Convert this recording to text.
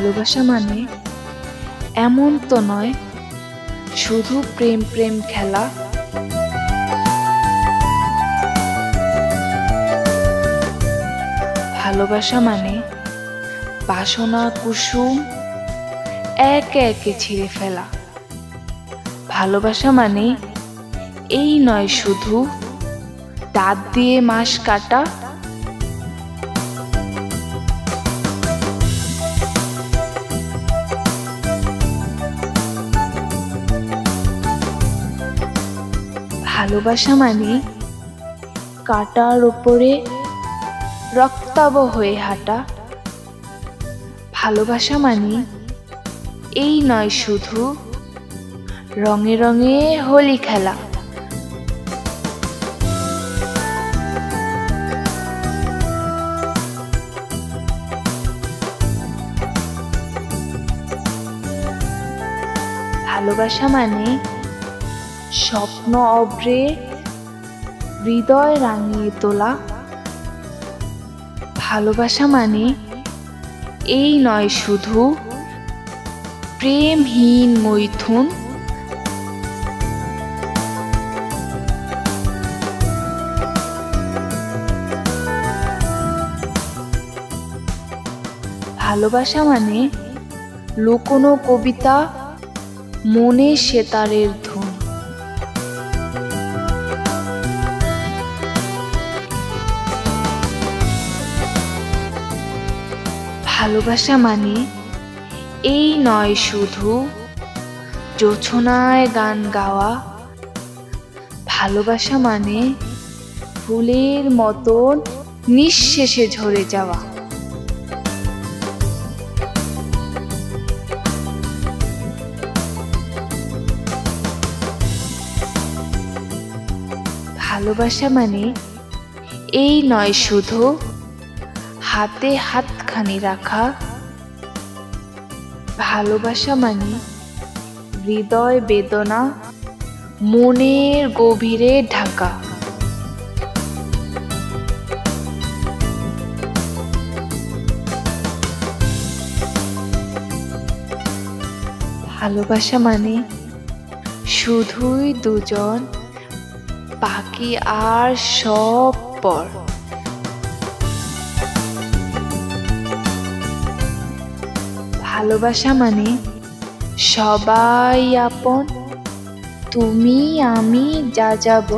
ভালোবাসা মানে? এমন তো নয়, শুধু প্রেম প্রেম খেলা। ভালোবাসা মানে? বাসনা, কুসুম, একে একে ছিঁড়ে ফেলা। ভালোবাসা মানে এই নয় শুধু, দাঁত দিয়ে মাস কাটা ভালোবাসা মানে কাটার ওপরে রক্তাব হয়ে হাঁটা। ভালোবাসা মানে এই নয় শুধু রঙে রঙে হোলি খেলা। ভালোবাসা মানে স্বপ্ন অব্রে হৃদয় রাঙিয়ে তোলা। ভালোবাসা মানে এই নয় শুধু প্রেমহীন মৈথুন। ভালোবাসা মানে লুকোনো কবিতা, মনে সেতারের ধুন। ভালোবাসা মানে? এই নয় শুধু জোছনায় গান গাওয়া। ভালোবাসা মানে ফুলের মতন নিঃশেষে ঝরে যাওয়া। ভালোবাসা মানে এই নয় শুধু হাতে হাতখানি রাখা। ভালোবাসা মানে হৃদয় বেদনা, মনের গভীরে ঢাকা। ভালোবাসা মানে শুধুই দুজন, বাকি আর সব পর। ভালোবাসা মানে? সবাই আপন তুমি আমি যা যাব